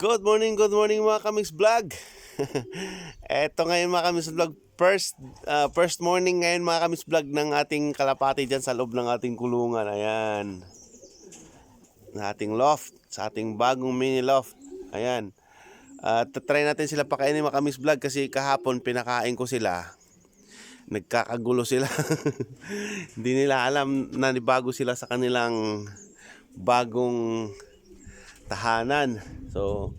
Good morning, good morning mga Kamix Vlog. Eto ngayon mga Kamix Vlog, first ah, first morning ngayon mga Kamix Vlog ng ating kalapati dyan sa loob ng ating kulungan. Ayan. Ng ating loft, sa ating bagong mini loft. Ayan. At try natin sila pakainin mga Kamix Vlog kasi kahapon pinakain ko sila. Nagkakagulo sila. Hindi nila alam na bago sila sa kanilang bagong tahanan. So,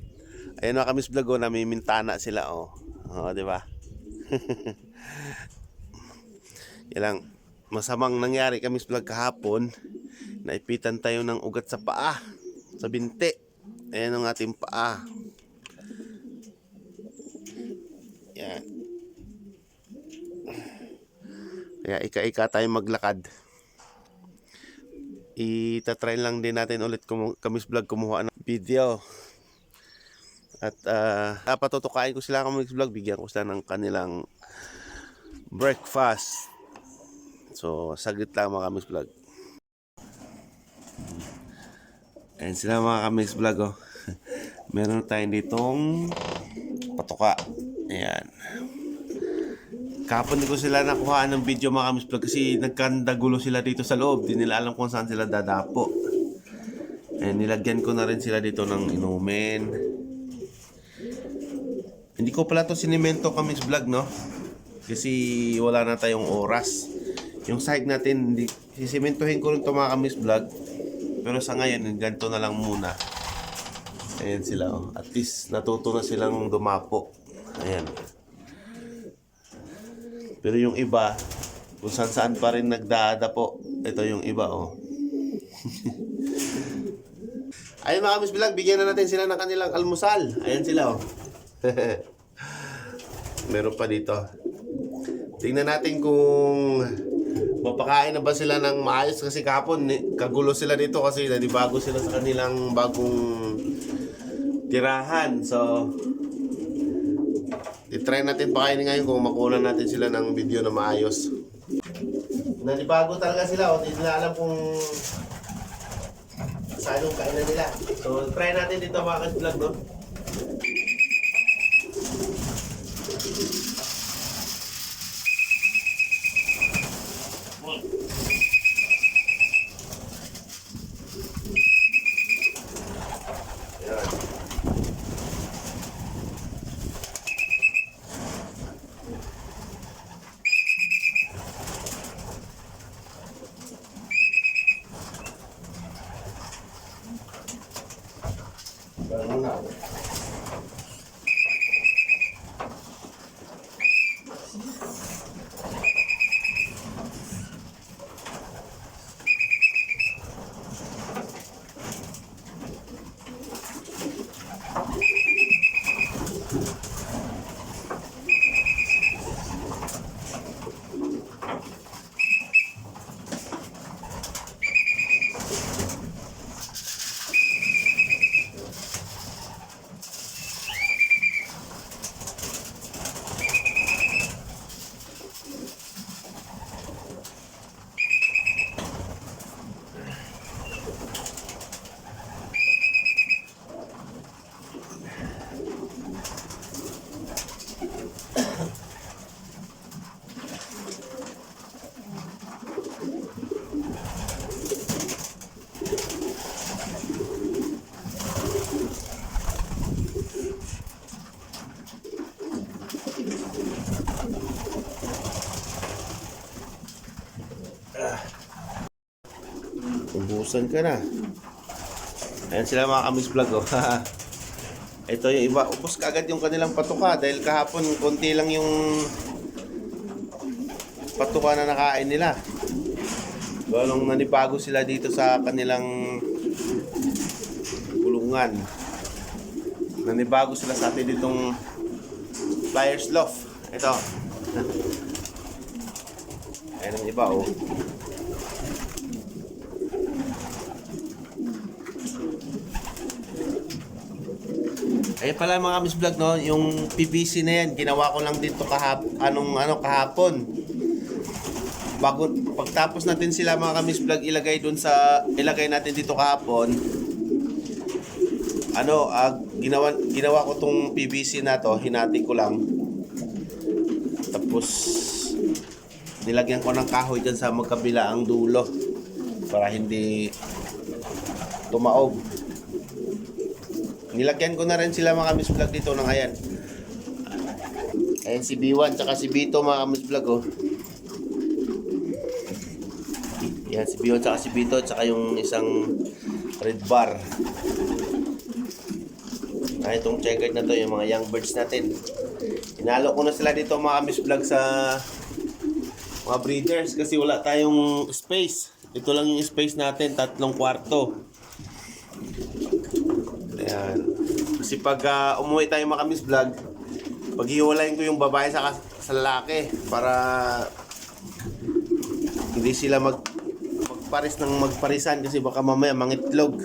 ayun mga kamis vlog, oh, namimintana sila, oh. Oh, di ba? Yan lang, masamang nangyari kamis vlog kahapon, naipitan tayo ng ugat sa paa, sa binti. Ayan ang ating paa. Yan. Kaya ika-ika tayo maglakad itatry lang din natin ulit kamis vlog kumuha video at uh, patutukain ko sila kamis vlog bigyan ko sila ng kanilang breakfast so saglit lang mga kamis vlog ayan sila mga kamis vlog oh. meron tayong ditong patuka ayan Kapon ko sila nakuha ng video mga kamis vlog kasi nagkandagulo sila dito sa loob. Di nila alam kung saan sila dadapo. Eh, nilagyan ko na rin sila dito ng inumin. Hindi ko pala to sinimento kamis vlog no. Kasi wala na tayong oras. Yung side natin, hindi, sisimentohin ko rin to mga kamis vlog. Pero sa ngayon, ganito na lang muna. Ayan sila oh. At least natuto na silang dumapo. Ayan. Pero yung iba, kung saan saan pa rin nagdaada po. Ito yung iba, oh. Ayun mga Miss Vlog, bigyan na natin sila ng kanilang almusal. Ayan sila, oh. Meron pa dito. Tingnan natin kung mapakain na ba sila ng maayos kasi kapon kagulo sila dito kasi bago sila sa kanilang bagong tirahan. So, I-try natin pakainin ngayon kung makuha natin sila ng video na maayos. Nanibago talaga sila o hindi nila alam kung saan yung kainan nila. So try natin dito mga vlog no? Ubusan ka na. Ayan sila mga kamis vlog oh. Ito yung iba. Ubus ka agad yung kanilang patuka dahil kahapon konti lang yung patuka na nakain nila. Nung nanibago sila dito sa kanilang kulungan. Nanibago sila sa atin ditong Flyers Loft. Ito. Ayan ang iba oh. Ayun pala mga Miss Vlog, no? Yung PVC na yan, ginawa ko lang dito kahap, anong, ano, kahapon. Bago, pagtapos natin sila mga Miss Vlog, ilagay dun sa, ilagay natin dito kahapon. ano, ah, ginawa, ginawa ko tong PVC na to, hinati ko lang. Tapos, nilagyan ko ng kahoy dyan sa magkabila ang dulo para hindi tumaob. Nilagyan ko na rin sila mga kamis vlog dito ng ayan. Ayan si B1 tsaka si B2 mga kamis vlog oh. Yan si B1 tsaka si B2 tsaka yung isang red bar. Ah, itong checkered na to, yung mga young birds natin. Inalo ko na sila dito mga kamis vlog sa mga breeders kasi wala tayong space. Ito lang yung space natin, tatlong kwarto. Ayan. Kasi pag ah, umuwi tayo mga kamis vlog, paghiwalayin ko yung babae sa, sa lalaki para hindi sila mag magparis ng magparisan kasi baka mamaya mangitlog.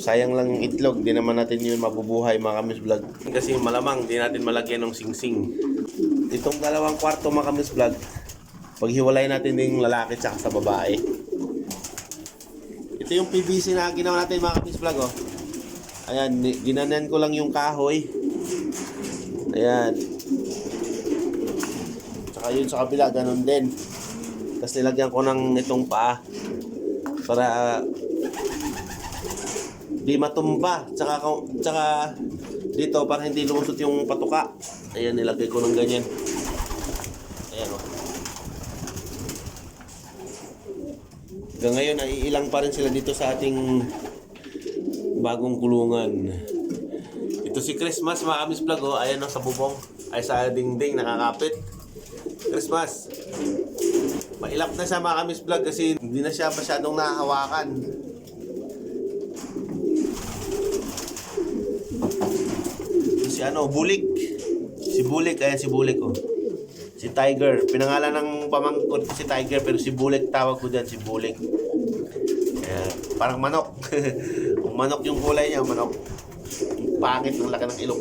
Sayang lang yung itlog, di naman natin yun mabubuhay mga kamis vlog. Kasi malamang di natin malagyan ng singsing. Itong dalawang kwarto mga kamis vlog, paghiwalay natin yung lalaki tsaka sa babae. Ito yung PVC na ginawa natin mga kamis vlog oh. Ayan, ginanan ko lang yung kahoy. Ayan. Tsaka yun sa kabila, ganun din. Tapos nilagyan ko ng itong paa para di matumba. Tsaka, tsaka dito para hindi lumusot yung patuka. Ayan, nilagay ko ng ganyan. Ayan o. Hanggang ngayon, ay ilang pa rin sila dito sa ating bagong kulungan. Ito si Christmas, mga kamis vlog, oh. Ayan o, sa bubong. Ay sa dingding, nakakapit. Christmas. Mailap na siya mga kamis vlog kasi hindi na siya masyadong nahahawakan. Ito si ano, Bulik. Si Bulik, ayan si Bulik oh. Si Tiger. Pinangalan ng pamangkot ko si Tiger pero si Bulik tawag ko dyan, si Bulik. Ayan, parang manok. Manok yung kulay niya, manok. Ang Pangit ng laki ng ilok.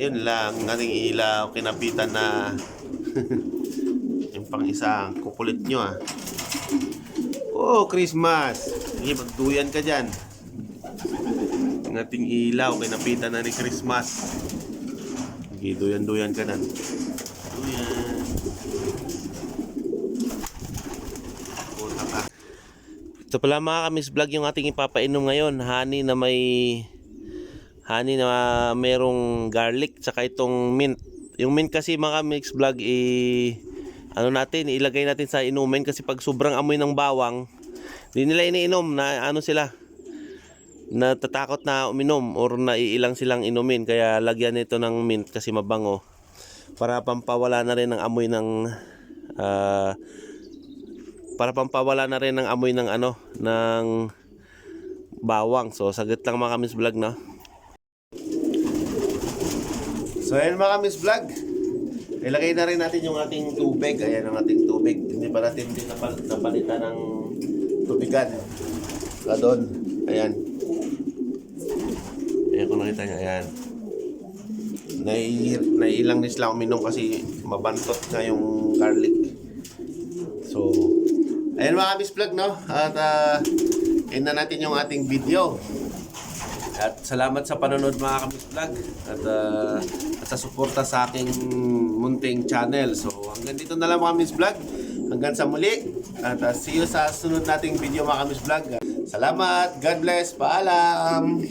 Yun lang, ang ating ilaw, kinapitan na yung pang isang kukulit nyo ah. Oh, Christmas! Sige, magduyan ka dyan. Ang ating ilaw, kinapitan na ni Christmas. Sige, duyan-duyan ka na. Ito pala mga kamis vlog yung ating ipapainom ngayon. Honey na may honey na merong garlic tsaka itong mint. Yung mint kasi mga mix vlog i ano natin, ilagay natin sa inumin kasi pag sobrang amoy ng bawang, hindi nila iniinom na ano sila natatakot na uminom or naiilang silang inumin kaya lagyan nito ng mint kasi mabango para pampawala na rin ng amoy ng ah, para pampawala na rin ng amoy ng ano ng bawang so saglit lang mga kamis vlog na So ayan mga kamis vlog. Ilagay na rin natin yung ating tubig. Ayan ang ating tubig. Hindi pa natin din napal napalitan ng tubigan. Ka doon. Ayan. Ayan kung nakita nyo. Ayan. Nai, naiilang din sila uminom kasi mabantot na yung garlic. So, ayan mga kamis vlog no. At uh, end na natin yung ating video. At salamat sa panonood mga kamis vlog at, uh, at sa suporta sa aking munting channel. So hanggang dito na lang mga kamis vlog. Hanggang sa muli. At uh, see you sa sunod nating video mga kamis vlog. Salamat. God bless. Paalam.